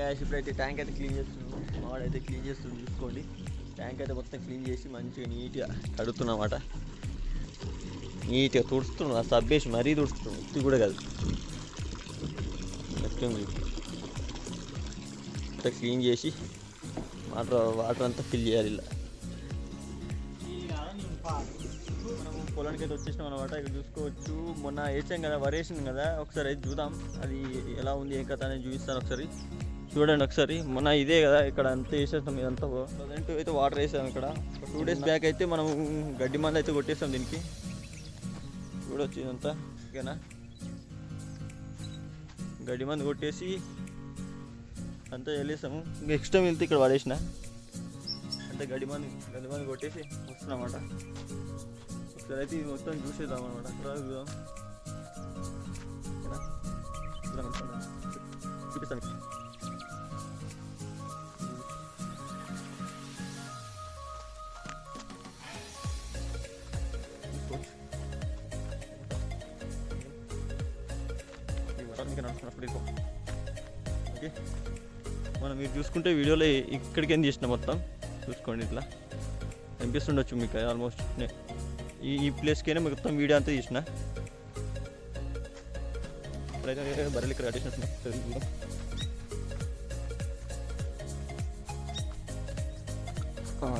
Guys ఇప్పుడైతే tank అయితే clean చేస్తున్నాం. మావాడైతే క్లీన్ చేస్తుంది చూసుకోండి. ట్యాంక్ అయితే మొత్తం క్లీన్ చేసి మంచిగా నీట్గా కడుగుతున్నమాట. నీట్గా తుడుస్తున్నాం ఆ సబ్బేసి మరీ తుడుస్తున్నాం ఇది కూడా కాదు. మొత్తం అంతా క్లీన్ చేసి వాటర్ వాటర్ అంతా ఫిల్ చేయాలి ఇలా. పొలానికి అయితే వచ్చేసినాం అనమాట ఇక్కడ చూసుకోవచ్చు. మొన్న వేసాం కదా వరేసింది కదా. ఒకసారి అయితే చూద్దాం. అది ఎలా ఉంది ఏ కథ అనేది చూపిస్తాను ఒకసారి. చూడండి ఒకసారి. మన ఇదే కదా ఇక్కడ అంతా వేసేస్తాం ఇదంతా ప్రజెంట్ అయితే వాటర్ వేసాం ఇక్కడ. టూ డేస్ బ్యాక్ అయితే మనం గడ్డి మంది అయితే కొట్టేస్తాం దీనికి. చూడొచ్చు ఇదంతా ఓకేనా? గడ్డి మంది కొట్టేసి అంతా వెళ్ళేసాము నెక్స్ట్ టైం వెళ్తే ఇక్కడ పడేసిన. అంటే గడ్డి మంది గడ్డి మంది కొట్టేసి వస్తున్నామాట ఒకసారి అయితే ఇది మొత్తం చూసేద్దాం అనమాట అక్కడ చూద్దాం. ఓకేనా? చూద్దాం చూపిస్తాను. ఈ నడుస్తున్నప్పుడు ఇదిగో. ఓకే మనం మీరు చూసుకుంటే వీడియోలో ఇక్కడికి ఏం తీసిన మొత్తం? చూసుకోండి ఇట్లా. కనిపిస్తుండొచ్చు మీకు ఆల్మోస్ట్ ఈ ఈ ప్లేస్కైనా మొత్తం వీడియో అంతా తీసిన. ఇప్పుడైతే ఇక్కడ కట్టేసినట్టున్నాయి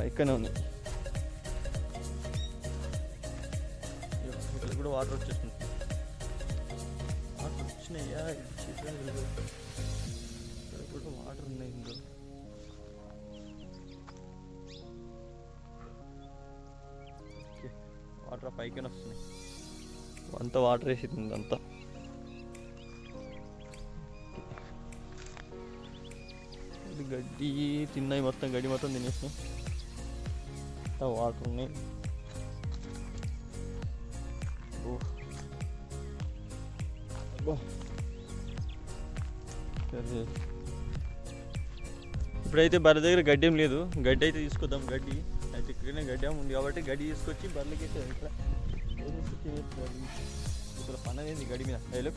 ఇక్కడనే ఉంది. ఇక్కడ కూడా వాటర్ వచ్చేస్తుంది. వచ్చినాయా. ఇక్కడ కూడా వాటర్ ఉన్నాయి ఇందులో. వాటర్ పైకి వస్తున్నాయి. అంతా వాటర్ వేసింది అంతా. గడ్డి తిన్నాయి మొత్తం గడ్డి మొత్తం తినేసినాయి. అంతా వాటర్ ఉన్నాయి. ఓ. ఇప్పుడైతే బర్రె దగ్గర గడ్డి ఏం లేదు. గడ్డి అయితే తీసుకొద్దాం గడ్డి. అయితే ఇక్కడనే గడ్డి ఉంది కాబట్టి గడ్డి తీసుకొచ్చి బర్రెలకి వేసేది ఇక్కడ ఇక్కడ పని అనేది గడ్డి మీద. హలో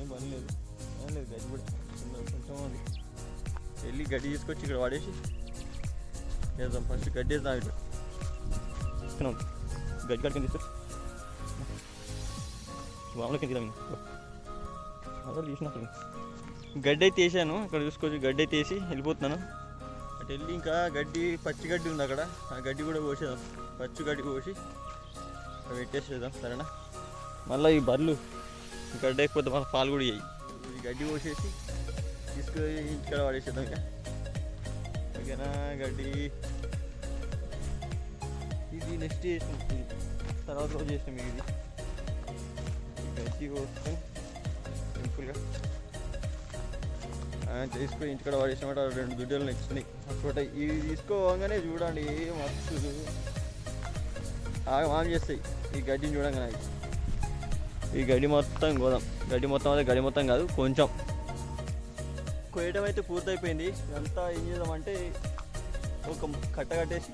ఏం పని లేదు. ఏం లేదు గడ్డి కూడా కొంచెం ఉంది. వెళ్ళి గడ్డి తీసుకొచ్చి ఇక్కడ వాడేసి వేద్దాం. ఫస్ట్ గడ్డి వేద్దాం ఇక్కడ గడ్డి కట్టుకొని తీసుకొచ్చి మామూలుగా తీద్దాం అదే తీసినట్టు గడ్డి అయితే వేసాను. ఇక్కడ చూసుకోవచ్చు గడ్డి అయితే వేసి వెళ్ళిపోతున్నాను. అటు వెళ్ళి ఇంకా గడ్డి పచ్చి గడ్డి ఉంది అక్కడ. ఆ గడ్డి కూడా కోసేద్దాం పచ్చి గడ్డి కోసి పెట్టేసేద్దాం సరేనా? మళ్ళీ ఈ బర్రెలు. గడ్డి అయిపోతే మళ్ళీ పాలు కూడా ఇయ్యి ఈ గడ్డి కోసేసి తీసుకొని ఇంటికాడ పడేసేద్దాం ఇంకా. ఓకేనా గడ్డి? ఇది నెక్స్ట్ చేసిన తర్వాత రోజు చేసినాం ఇది. గడ్డి కోసం సింపుల్గా తీసుకుని ఇంటికాడ పడేసినమాట రెండు దుడ్డలు నచ్చినాయి అక్కడ ఇవి తీసుకోగానే చూడండి మస్తు ఆగం చేస్తాయి. ఈ గడ్డిని చూడంగానే ఈ గడ్డి మొత్తం గోదాం గడ్డి మొత్తం అదే గడ్డి మొత్తం కాదు కొంచెం. కోయటం అయితే పూర్తయిపోయింది. అంతా ఏం చేద్దామంటే ఒక కట్ట కట్టేసి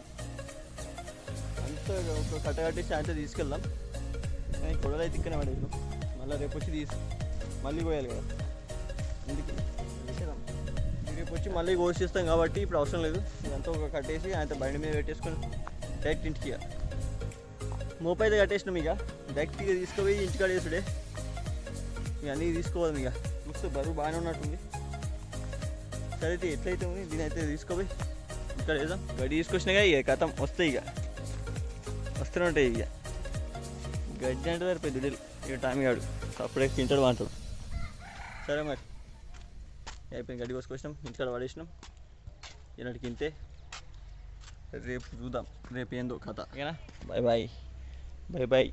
అంతా ఒక కట్ట కట్టేసి అంతా తీసుకెళ్దాం. కానీ అయితే ఇక్కడే పడేది మళ్ళీ రేపు వచ్చి తీసుకు మళ్ళీ పోయాలి కదా. అందుకే రేపు వచ్చి మళ్ళీ కోసిస్తాం కాబట్టి ఇప్పుడు అవసరం లేదు. ఇదంతా ఒక కట్టేసి ఆయన బండి మీద పెట్టేసుకొని డైరెక్ట్ ఇంటికి ఇక. మోపు అయితే కట్టేసినాం ఇక. డైరెక్ట్గా తీసుకుపోయి ఇంటికాడ వేసుడే ఇక అన్నీ తీసుకోవాలి ఇక. చూస్తే బరువు బాగానే ఉన్నట్టుంది. సరే అయితే ఎట్లయితే ఉంది దీని అయితే తీసుకోపోయి ఇక్కడ వేద్దాం గడ్డి తీసుకొచ్చినాక ఇక కథం వస్తాయి ఇక. వస్తూనే ఉంటాయి ఇక. గడ్డి అంటే సరిపోయి దుడ్డలు ఇక టామీ గాడు అప్పుడే తింటాడు అంటాడు సరే మరి. అయిపోయింది గడ్డి కోసుకొచ్చినాం ఇంటికాడ పడేసినాం. ఈనాటికి ఇంతే రేపు చూద్దాం రేపు ఏందో కథ. ఓకేనా? Bye bye. Bye bye.